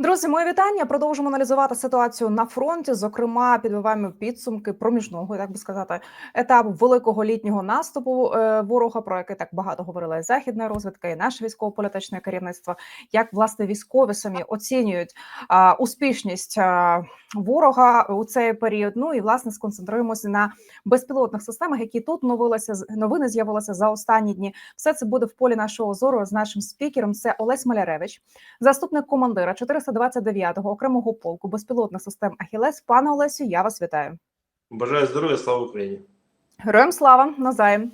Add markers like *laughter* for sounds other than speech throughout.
Друзі, моє вітання. Продовжимо аналізувати ситуацію на фронті. Зокрема, підбиваємо підсумки проміжного, так би сказати, етапу великого літнього наступу е, ворога, про який так багато говорила і західна розвідка, і наше військово-політичне керівництво. Як власне військові самі оцінюють а, успішність а, ворога у цей період? Ну і власне сконцентруємося на безпілотних системах, які тут новилися новини з'явилися за останні дні. Все це буде в полі нашого зору з нашим спікером. Це Олесь Маляревич, заступник командира 429-го окремого полку безпілотних систем Ахілес. Пане Олесю, я вас вітаю. Бажаю здоров'я, слава Україні. Героям слава назаєм.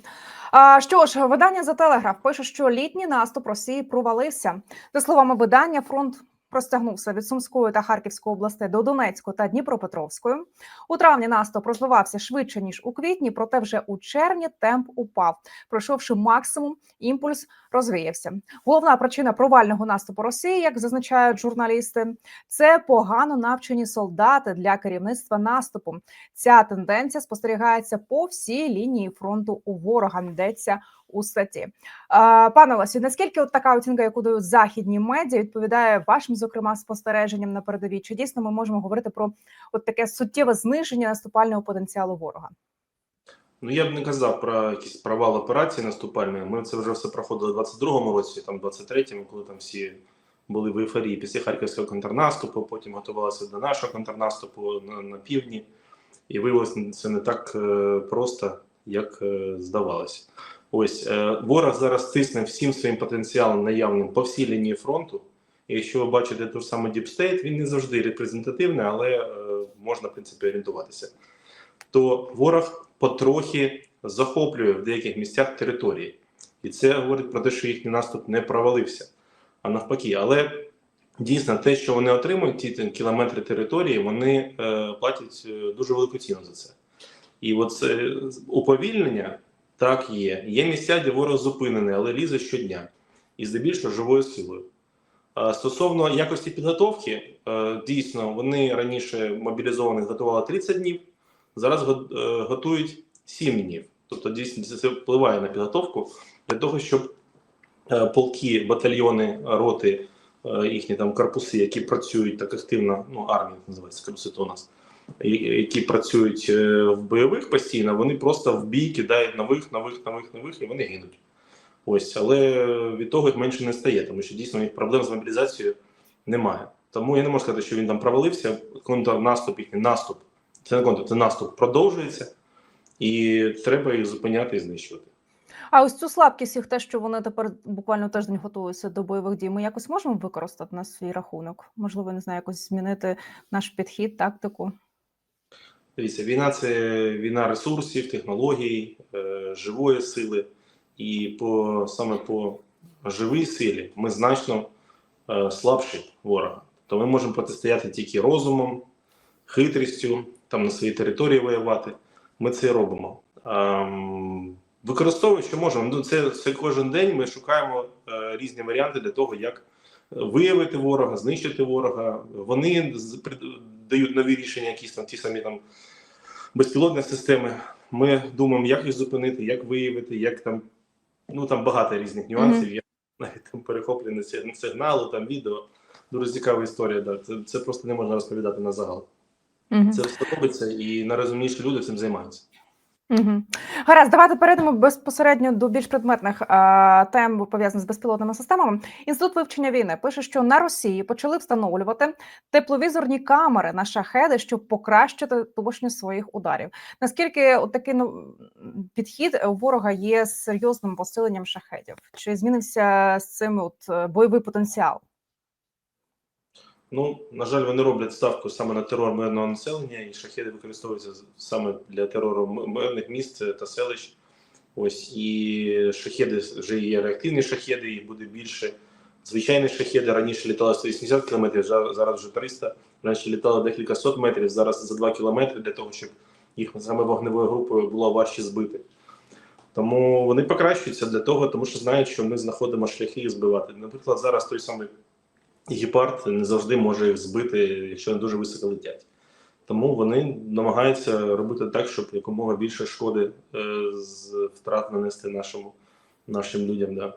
А, що ж, видання за телеграф пише, що літній наступ Росії провалився. За словами видання, фронт простягнувся від Сумської та Харківської областей до Донецької та Дніпропетровської. У травні наступ розвивався швидше ніж у квітні, проте вже у червні темп упав. Пройшовши максимум, імпульс розвіявся. Головна причина провального наступу Росії, як зазначають журналісти, це погано навчені солдати для керівництва наступу. Ця тенденція спостерігається по всій лінії фронту у ворога. Йдеться у статті. Пане Олесю, наскільки от така оцінка, яку дають західні медіа, відповідає вашим, зокрема, спостереженням на передовій? Чи дійсно ми можемо говорити про от таке суттєве зниження наступального потенціалу ворога? Ну я б не казав про якийсь провал операції наступальної. Ми це вже все проходили в 22-му році, там 23-му, коли там всі були в ейфорії після харківського контрнаступу, потім готувалися до нашого контрнаступу на, на півдні, і виявилося це не так е, просто, як е, здавалося. Ось е, ворог зараз тисне всім своїм потенціалом наявним по всій лінії фронту. І якщо ви бачите ту ж саму State, він не завжди репрезентативний, але е, можна в принципі орієнтуватися. То ворог потрохи захоплює в деяких місцях території. І це говорить про те, що їхній наступ не провалився, а навпаки. Але дійсно те, що вони отримують, ті кілометри території, вони е, платять е, дуже велику ціну за це. І от це уповільнення так є. Є місця, де ворог зупинений, але лізе щодня. І здебільшого живою силою. Стосовно якості підготовки, е, дійсно, вони раніше мобілізованих готували 30 днів, зараз е, готують 7 днів. Тобто, дійсно, це впливає на підготовку для того, щоб е, полки, батальйони, роти, їхні там корпуси, які працюють так активно, ну армія називається корпуси то у нас, які працюють е, в бойових постійно, вони просто в бій кидають нових, нових, нових, нових, і вони гинуть. Ось, але від того їх менше не стає, тому що дійсно у них проблем з мобілізацією немає. Тому я не можу сказати, що він там провалився. Контрнаступ, їхній наступ, це не контр, це наступ продовжується, і треба їх зупиняти і знищувати. А ось цю слабкість їх те, що вони тепер буквально тиждень готуються до бойових дій. Ми якось можемо використати на свій рахунок? Можливо, не знаю, якось змінити наш підхід, тактику. Дивіться, війна це війна ресурсів, технологій, е, живої сили. І по саме по живій силі ми значно е, слабші ворога. То ми можемо протистояти тільки розумом, хитрістю, там на своїй території воювати. Ми це робимо. Ем, використовуємо, що можемо. Ну, це, це кожен день ми шукаємо е, різні варіанти для того, як виявити ворога, знищити ворога. Вони дають нові рішення, якісь там ті самі там безпілотні системи. Ми думаємо, як їх зупинити, як виявити, як там. Ну там багато різних нюансів. Я навіть там перехоплені сигналу, там відео. Дуже цікава історія. Да. Це, це просто не можна розповідати на загал. Мгм. Це все робиться, і найрозумніші люди цим займаються. Угу. Гаразд, давайте перейдемо безпосередньо до більш предметних а, тем пов'язаних з безпілотними системами. Інститут вивчення війни пише, що на Росії почали встановлювати тепловізорні камери на шахеди, щоб покращити точність своїх ударів. Наскільки от такий ну, підхід ворога є серйозним посиленням шахедів? Чи змінився з цим от е, бойовий потенціал? Ну, на жаль, вони роблять ставку саме на терор мирного населення, і шахеди використовуються саме для терору мирних міст та селищ. Ось і шахеди вже є реактивні шахеди, їх буде більше. Звичайні шахеди раніше літали 180 км, зараз вже 300. Раніше літали декілька сот метрів, зараз за 2 кілометри для того, щоб їх саме вогневою групою було важче збити. Тому вони покращуються для того, тому що знають, що ми знаходимо шляхи їх збивати. Наприклад, зараз той самий гепард не завжди може їх збити, якщо вони дуже високо летять. Тому вони намагаються робити так, щоб якомога більше шкоди е, з втрат нанести нашому, нашим людям. Да.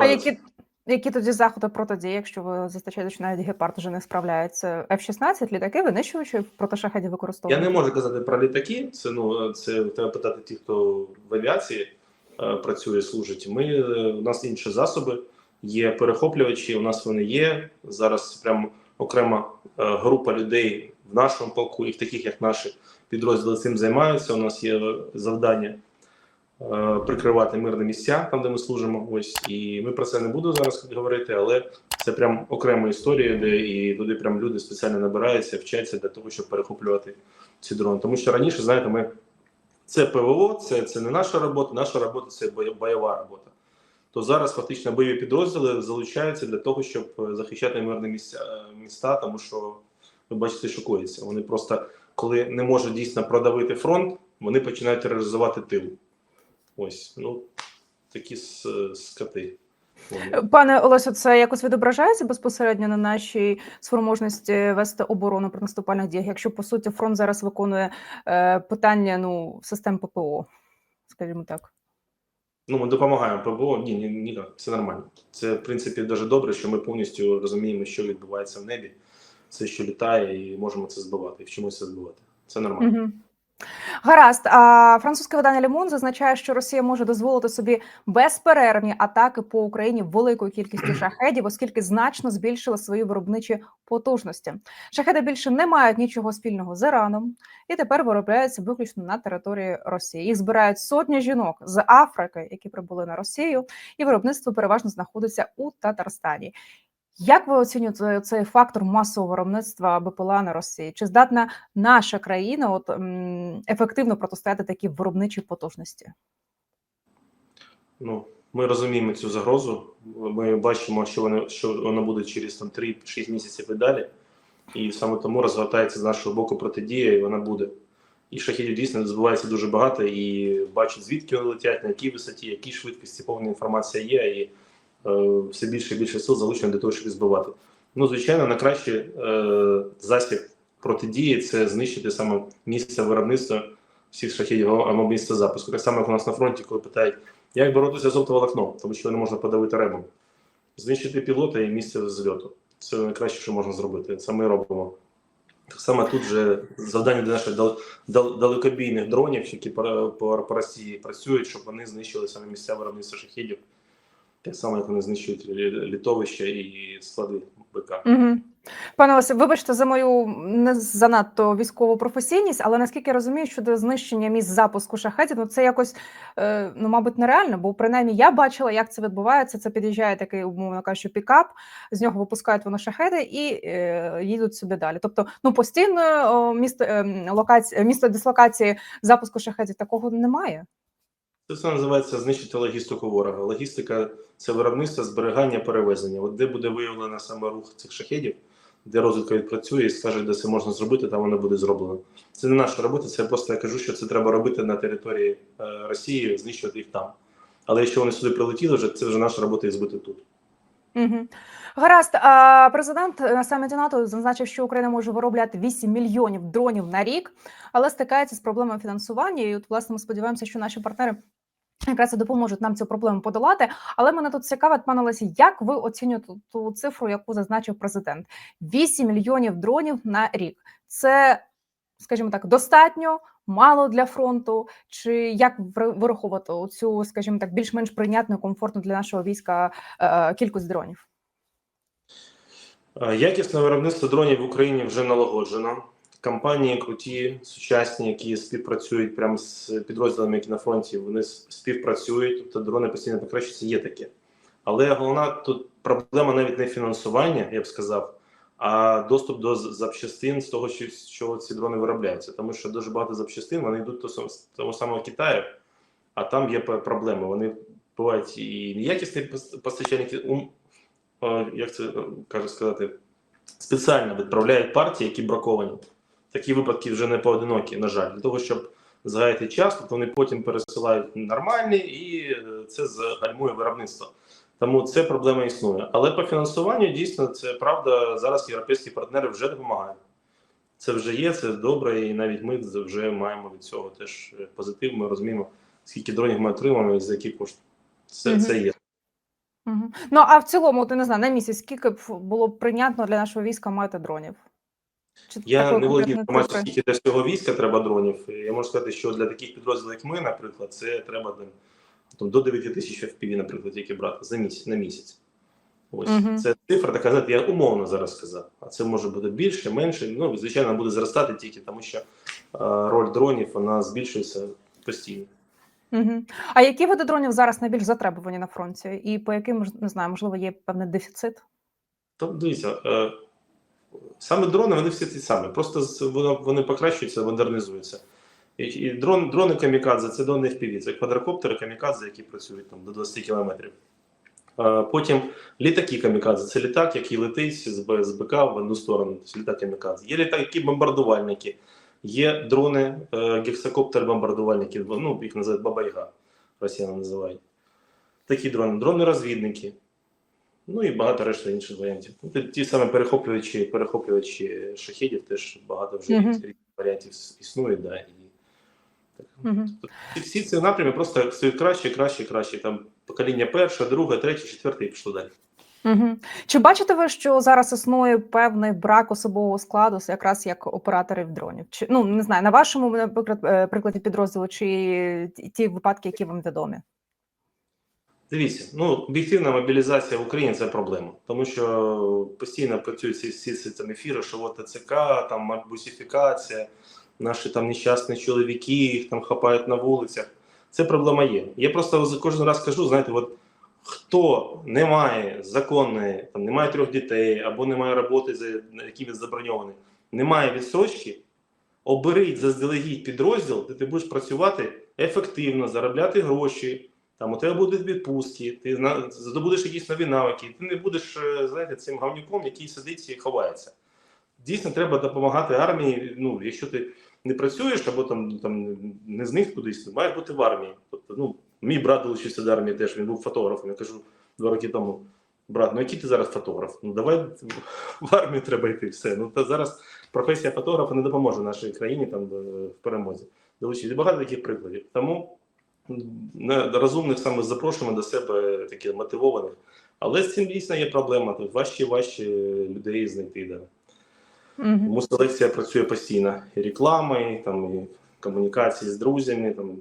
А які Які тоді заходи протидії, якщо ви зазначаєте, що навіть гепард вже не справляється? F-16, літаки, винищувачі проти шахедів Я не можу казати про літаки. Це ну це треба питати ті, хто в авіації е, працює, служить. Ми е, у нас інші засоби, є перехоплювачі. У нас вони є зараз. Прям окрема е, група людей в нашому полку, і в таких як наші підрозділи цим займаються. У нас є завдання е, прикривати мирні місця там, де ми служимо. Ось і ми про це не буду зараз говорити, але це прям окрема історія, де і туди прям люди спеціально набираються, вчаться для того, щоб перехоплювати ці дрони. Тому що раніше, знаєте, ми це ПВО, це, це не наша робота, наша робота це бойова робота. То зараз фактично бойові підрозділи залучаються для того, щоб е, захищати мирні місця, е, міста, тому що ви бачите, що коїться. Вони просто, коли не можуть дійсно продавити фронт, вони починають тероризувати тил. Ось, ну такі с- скоти. Вони. Пане Олесю, це якось відображається безпосередньо на нашій спроможності вести оборону при наступальних діях, якщо по суті фронт зараз виконує е, питання ну систем ППО, скажімо так. Ну, ми допомагаємо ПБО. Ні, ні, ні, все нормально. Це, в принципі, дуже добре, що ми повністю розуміємо, що відбувається в небі, все, що літає, і можемо це збивати, і вчимося це збивати. Це нормально. Угу. Гаразд, а французьке видання Лімон зазначає, що Росія може дозволити собі безперервні атаки по Україні великою кількістю *clears throat* шахедів, оскільки значно збільшила свої виробничі потужності. Шахеди більше не мають нічого спільного з Іраном і тепер виробляються виключно на території Росії. Їх збирають сотні жінок з Африки, які прибули на Росію, і виробництво переважно знаходиться у Татарстані. Як ви оцінюєте цей фактор масового виробництва БПЛА на Росії? Чи здатна наша країна от ефективно протистояти такі виробничі потужності? Ну, ми розуміємо цю загрозу. Ми бачимо, що вона, що вона буде через там 3-6 місяців і далі. І саме тому розгортається з нашого боку протидія, і вона буде. І шахідів дійсно збивається дуже багато, і бачать, звідки вони летять, на якій висоті, які швидкості, повна інформація є, і все більше і більше сил залучено для того, щоб їх збивати. Ну, звичайно, на краще е, засіб протидії це знищити саме місце виробництва всіх шахідів або місце запуску. Так само, як у нас на фронті, коли питають, як боротися з оптоволокном, тому що не можна подавити ребом. Знищити пілота і місце зльоту. Це найкраще, що можна зробити. Це ми робимо. Так само тут же завдання для наших дал- дал- далекобійних дронів, які по, по, по Росії працюють, щоб вони знищили саме місця виробництва шахідів. Так само, як вони знищують лі- літовища і склади БК. Угу. Пане Олесі, вибачте за мою не занадто військову професійність, але наскільки я розумію, щодо знищення місць запуску шахетів, ну це якось е, ну, мабуть, нереально, бо принаймні я бачила, як це відбувається. Це під'їжджає такий, умовно кажучи, пікап, з нього випускають вони шахеди і е, їдуть собі далі. Тобто, ну постійно місто е, локації, місто дислокації запуску шахетів такого немає. Це називається знищити логістику ворога. Логістика це виробництво, зберігання, перевезення. От де буде виявлено саме рух цих шахедів, де розвідка відпрацює і скаже, де це можна зробити, там воно буде зроблено. Це не наша робота, це просто я кажу, що це треба робити на території е, Росії, знищувати їх там. Але якщо вони сюди прилетіли, вже це вже наша робота їх збити тут. Угу. Гаразд, президент на саміті НАТО зазначив, що Україна може виробляти 8 мільйонів дронів на рік, але стикається з проблемою фінансування. І от, власне, ми сподіваємося, що наші партнери якраз і допоможуть нам цю проблему подолати. Але мене тут цікавить, пане Лесі, як ви оцінюєте ту, цифру, яку зазначив президент? 8 мільйонів дронів на рік. Це, скажімо так, достатньо. Мало для фронту, чи як вираховувати цю, скажімо так, більш-менш прийнятну, комфортну для нашого війська е, кількість дронів? Е, Якісне виробництво дронів в Україні вже налагоджено. Компанії круті, сучасні, які співпрацюють прямо з підрозділами, які на фронті, вони співпрацюють, тобто дрони постійно покращуються, є таке. Але головна тут проблема навіть не фінансування, я б сказав, а доступ до запчастин з того, що, чого ці дрони виробляються. Тому що дуже багато запчастин вони йдуть до того самого Китаю, а там є проблеми. Вони бувають і неякісні пос- постачальники, ум, е, як це е, каже сказати, спеціально відправляють партії, які браковані. Такі випадки вже не поодинокі, на жаль, для того, щоб згаяти час, тобто вони потім пересилають нормальні, і е, це загальмує виробництво. Тому це проблема існує. Але по фінансуванню дійсно це правда. Зараз європейські партнери вже допомагають. Це вже є, це добре, і навіть ми вже маємо від цього теж позитив. Ми розуміємо, скільки дронів ми отримаємо і за які кошти. Це, це є. Мгм. Ну а в цілому, ти не знаю, на місяць скільки б було б прийнятно для нашого війська мати дронів? Чи Я не володію інформацією, скільки для цього війська треба дронів. Я можу сказати, що для таких підрозділів, як ми, наприклад, це треба там, до 9 тисяч FPV, наприклад, які брати за місяць на місяць. Ось Мгм. це цифра, така знаєте, я умовно зараз сказав. А це може бути більше, менше. Ну, звичайно, буде зростати тільки тому, що е, роль дронів вона збільшується постійно. Мгм. А які види дронів зараз найбільш затребувані на фронті? І по яким не знаю, можливо, є певний дефіцит? Тобто, дивіться, е, саме дрони, вони всі ті самі. Просто вони покращуються, модернізуються. І, і дрон, дрони камікадзе це дрони FPV, це квадрокоптери камікадзе, які працюють там, до 20 кілометрів. Потім літаки камікадзе це літак, який летить з, БК в одну сторону, тобто літак камікадзе. Є літаки бомбардувальники, є дрони, е, гексакоптери-бомбардувальники, ну, їх називають Бабайга, росіяни називають. Такі дрони, дрони-розвідники. Ну і багато решти інших варіантів. Ну, ті- самі перехоплювачі, перехоплювачі шахедів теж багато вже Мгм. різних варіантів існує. Да, і, так. Мгм. Тобто всі- ці напрями просто стають краще, краще, краще. Там покоління перше, друге, третє, четверте і пішло далі. Мгм. Чи бачите ви, що зараз існує певний брак особового складу, якраз як операторів дронів? Чи ну не знаю, на вашому наприклад е, прикладі підрозділу, чи ті випадки, які вам відомі? Дивіться, ну об'єктивна мобілізація в Україні це проблема, тому що постійно працюють всі, всі ці там ефіри, що от ТЦК, там бусифікація, наші там нещасні чоловіки, їх там хапають на вулицях. Це проблема є. Я просто кожен раз кажу, знаєте, от хто не має законної, там не має трьох дітей або не має роботи, за якими заброньований, не має відсрочки, оберіть заздалегідь підрозділ, де ти будеш працювати ефективно, заробляти гроші. Там у тебе будуть відпустки, ти здобудеш якісь нові навики, ти не будеш е, знаєте, цим гавнюком, який сидить і ховається. Дійсно, треба допомагати армії. Ну, якщо ти не працюєш або там, там не з них кудись, ти маєш бути в армії. Тобто, ну, мій брат долучився до армії теж, він був фотографом. Я кажу два роки тому: брат, ну який ти зараз фотограф? Ну давай в армію треба йти. Все. Ну та зараз професія фотографа не допоможе нашій країні там е, в перемозі. Долучитися. Багато таких прикладів. Тому розумних саме запрошуємо до себе таких мотивованих. Але з цим дійсно є проблема. Тут важче і важче людей знайти. Да. Мгм. Тому селекція працює постійно. І реклама, і, там, і комунікації з друзями. Там.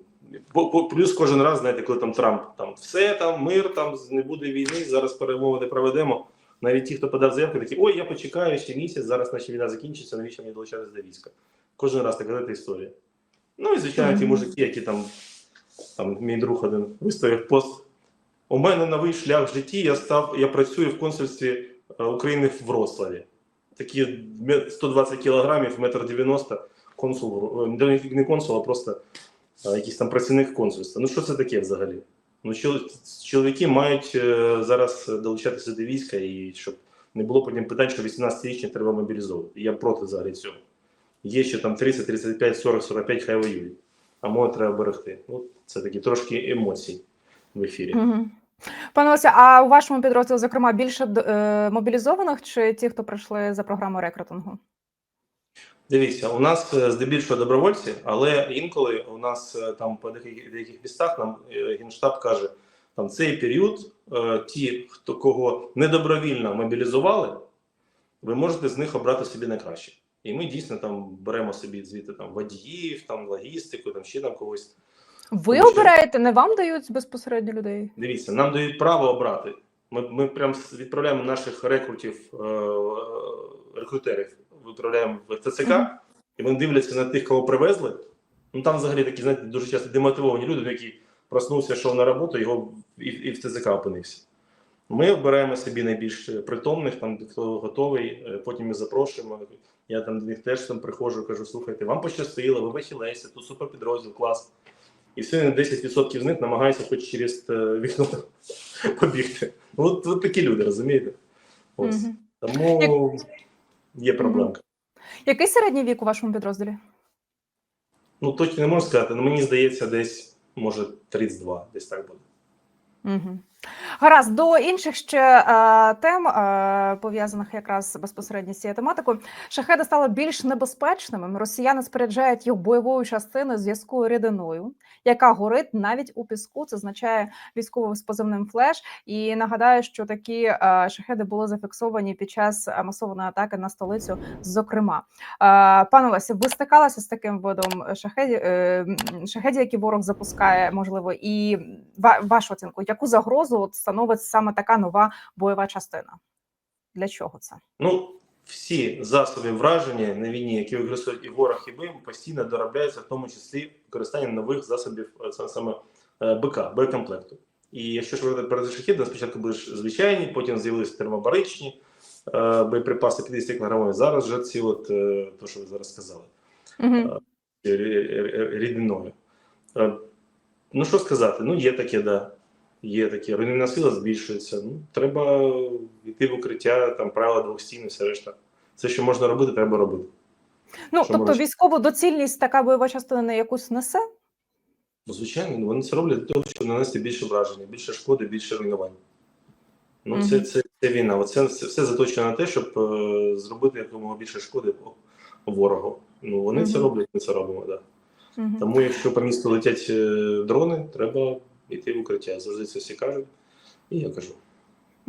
Плюс кожен раз, знаєте, коли там Трамп там все там, мир, там не буде війни, зараз перемовини проведемо. Навіть ті, хто подав заявку, такі, ой, я почекаю ще місяць, зараз наша війна закінчиться, навіщо мені долучатися до війська. Кожен раз така історія. Ну і звичайно, ті мужики, які там, там мій друг один виставив пост. У мене новий шлях в житті. Я став, я працюю в консульстві е, України в Вроцлаві. Такі 120 кілограмів, метр 90, консул, е, не- консул, а просто е, якийсь там працівник консульства. Ну що це таке взагалі? Ну, чоловіки мають зараз долучатися до війська, і щоб не було потім питань, що 18-річні треба мобілізовувати. Я проти взагалі цього. Є ще там 30, 35, 40, 45, хай воюють. А моє треба берегти. Ну, це такі трошки емоцій в ефірі. Мгм. Пане Олеся, а у вашому підрозділі, зокрема, більше е, мобілізованих чи ті, хто прийшли за програмою рекрутингу? Дивіться, у нас е, здебільшого добровольці, але інколи у нас е, там по деяких, деяких містах нам е, генштаб каже, там цей період е, ті, хто кого недобровільно мобілізували, ви можете з них обрати собі найкраще. І ми дійсно там беремо собі звідти там водіїв, там логістику, там ще там когось. Ви Тому що- обираєте, не вам дають безпосередньо людей? Дивіться, нам дають право обрати. Ми, ми прям відправляємо наших рекрутів, е, рекрутерів, відправляємо в ТЦК, Мгм. і вони дивляться на тих, кого привезли. Ну там взагалі такі, знаєте, дуже часто демотивовані люди, які проснувся, йшов на роботу, його і, і в ТЦК опинився. Ми обираємо собі найбільш притомних, там хто готовий, е, потім ми запрошуємо. Я там до них теж там приходжу, кажу: слухайте, вам пощастило, ви в Ахілесі, тут суперпідрозділ, клас. І все 10% з них намагаються хоч через е, вікно *laughs* побігти. Ну, От, от такі люди, розумієте? Ось. Мгм. Тому є проблемка. Який середній вік у вашому підрозділі? Ну точно не можу сказати, але мені здається, десь може 32, десь так буде. Угу. Гаразд до інших ще е, тем, е, пов'язаних якраз безпосередньо з цією тематикою. Шахеди стали більш небезпечними. Росіяни споряджають їх бойовою частиною зв'язковою рідиною, яка горить навіть у піску. Це означає військовим з позивним флеш. І нагадаю, що такі е, шахеди були зафіксовані під час е, масованої атаки на столицю. Зокрема, е, пане Лесі, ви стикалися з таким видом шахедів, е, шахедів, які ворог запускає, можливо, і ва- вашу оцінку, яку загрозу от становить саме така нова бойова частина? Для чого це? Ну, всі засоби враження на війні, які використовують і ворог, і ми, постійно доробляються, в тому числі використанням нових засобів е, саме е, БК, боєкомплекту. І якщо ж говорити про шахіди, спочатку були ж звичайні, потім з'явилися термобаричні е, боєприпаси 50 кг. Зараз вже ці, от, е, то, що ви зараз сказали, Угу. рі- рі- рідиною. Е, Ну, що сказати? Ну, є таке, да. Є таке. Руйнівна сила збільшується. Ну, треба йти в укриття, там правила двох стін і все решта. Все, що можна робити, треба робити. Ну Що тобто можна? військову доцільність така бойова частина якусь несе? Ну, звичайно, ну, вони це роблять для того, щоб нанести більше враження, більше шкоди, більше руйнувань. Ну, це, Мгм. це, це війна. Оце все, все заточено на те, щоб е, зробити якомога більше шкоди по- ворогу. Ну, вони це роблять, ми це робимо, так. Да. Угу. Тому, якщо по місту летять е, дрони, треба йти в укриття. Завжди це всі кажуть, і я кажу.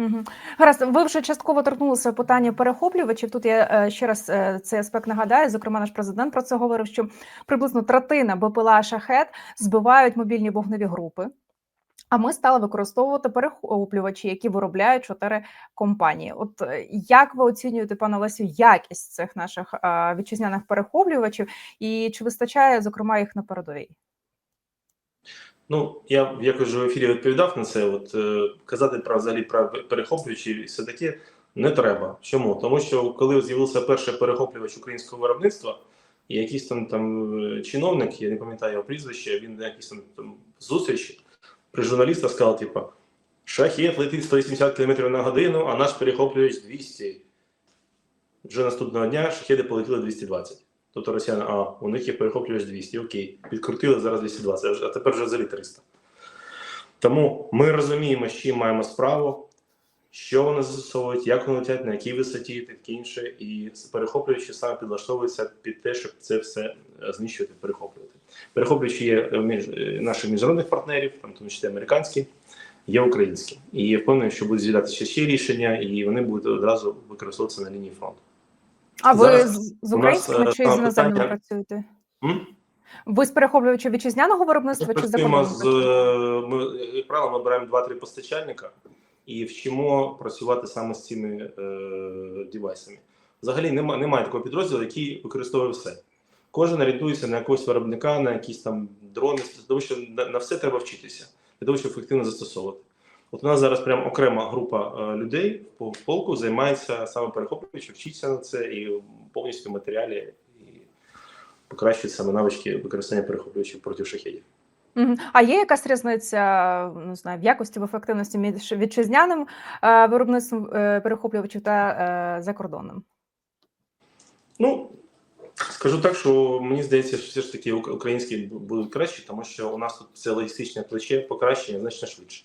Угу. Гаразд, ви вже частково торкнулися питання перехоплювачів. Тут я е, ще раз е, цей аспект нагадаю. Зокрема, наш президент про це говорив, що приблизно третина БПЛА шахет збивають мобільні вогневі групи. А ми стали використовувати перехоплювачі, які виробляють чотири компанії. От е, як ви оцінюєте, пане Олесю, якість цих наших вітчизняних перехоплювачів, і чи вистачає зокрема їх на передовій? Ну, я якось вже в ефірі відповідав на це. От е, казати про взагалі про перехоплювачі і все таке не треба. Чому? Тому що коли з'явився перший перехоплювач українського виробництва, і якийсь там там е, чиновник, я не пам'ятаю його прізвище, він на якійсь там, там зустрічі при журналістах сказав, типу, шахет летить 180 км на годину, а наш перехоплювач 200. Вже наступного дня шахеди полетіли 220. Тобто росіяни, а у них є перехоплювач 200, окей, підкрутили зараз 220, а тепер вже взагалі 300. Тому ми розуміємо, з чим маємо справу, що вони застосовують, як вони летять, на якій висоті таке інше. І перехоплюючи саме підлаштовуються під те, щоб це все е, знищувати, перехоплювати. Перехоплюючи є е, між е, наших міжнародних партнерів, там тому числі американські, є українські. І я впевнений, що будуть з'являтися ще рішення, і вони будуть одразу використовуватися на лінії фронту. А ви з, з у нас, е, чи з іноземними працюєте? М? Ви з перехоплювачів вітчизняного Ми виробництва чи працюємо закордонного? з е, ми, як правило, ми беремо 2-3 постачальника і вчимо працювати саме з цими е, девайсами. Взагалі немає, немає такого підрозділу, який використовує все. Кожен орієнтується на якогось виробника, на якісь там дрони, тому що на, на все треба вчитися для того, щоб ефективно застосовувати. От у нас зараз прям окрема група е, людей по полку займається саме перехоплюючи, вчиться на це і повністю в матеріалі і покращують саме навички використання перехоплюючих проти шахедів. А є якась різниця не знаю, в якості в ефективності між вітчизняним е, виробництвом е, перехоплювачів та закордонним? Ну, скажу так, що мені здається, що все ж таки українські будуть кращі, тому що у нас тут це логістичне плече покращення значно швидше.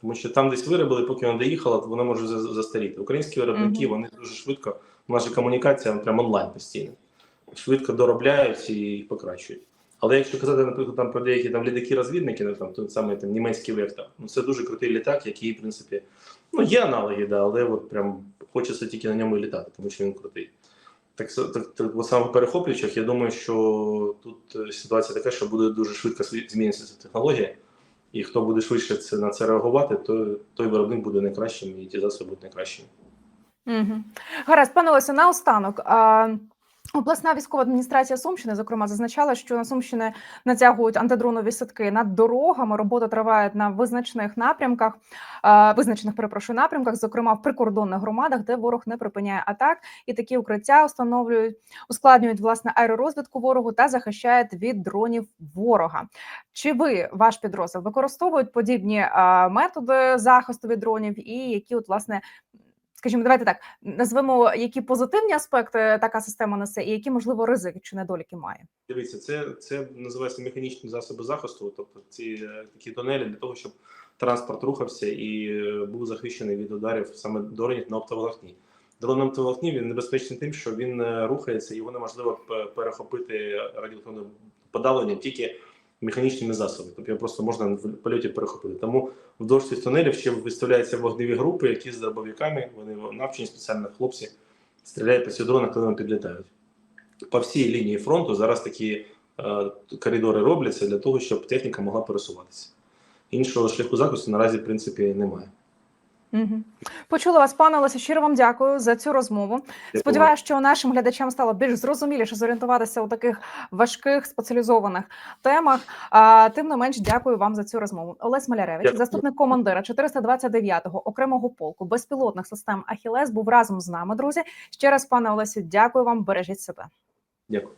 Тому що там десь виробили, поки воно доїхало, воно може застаріти. Українські виробники Мгм. вони дуже швидко, у нас же комунікація прямо онлайн постійно. Швидко доробляють і покращують. Але якщо казати, наприклад, там про деякі там літаки-розвідники, ну там той самий там німецький вектор, ну це дуже крутий літак, який, в принципі, ну є аналоги, да, але от прям хочеться тільки на ньому літати, тому що він крутий. Так, так, так от саме в перехоплюючих, я думаю, що тут е, ситуація така, що буде дуже швидко ця технологія, і хто буде швидше це, на це реагувати, то той виробник буде найкращим і ті засоби будуть найкращими. Угу. Гаразд, пане Олесю, наостанок. А, обласна військова адміністрація Сумщини, зокрема, зазначала, що на Сумщини натягують антидронові сітки над дорогами. Робота триває на визначених напрямках, визначених перепрошую напрямках, зокрема в прикордонних громадах, де ворог не припиняє атак, і такі укриття встановлюють, ускладнюють власне аеророзвідку ворогу та захищають від дронів ворога. Чи ви, ваш підрозділ, використовують подібні методи захисту від дронів, і які, от власне, скажімо, давайте так назвемо, які позитивні аспекти така система несе, і які можливо ризики чи недоліки має? Дивіться, це, це називається механічні засоби захисту, тобто ці е, такі тунелі для того, щоб транспорт рухався і е, був захищений від ударів саме дронів на оптоволокні. Дрон на оптоволокні він небезпечний тим, що він е, рухається, його неможливо перехопити радіоелектронне подавлення тільки механічними засобами. Тобто його просто можна в польоті перехопити. Тому вдовж дошці тунелів ще виставляються вогневі групи, які з дробовиками, вони навчені спеціально хлопці, стріляють по сідронах, дронах, коли вони підлітають. По всій лінії фронту зараз такі е, коридори робляться для того, щоб техніка могла пересуватися. Іншого шляху захисту наразі, в принципі, немає. Угу. Почула вас, пане Олесі. Щиро вам дякую за цю розмову. Сподіваюся, що нашим глядачам стало більш зрозуміліше зорієнтуватися у таких важких спеціалізованих темах. А тим не менш, дякую вам за цю розмову. Олесь Маляревич, Дякую. заступник командира 429-го окремого полку безпілотних систем Ахілес, був разом з нами. Друзі, ще раз, пане Олесю, дякую вам. Бережіть себе. Дякую.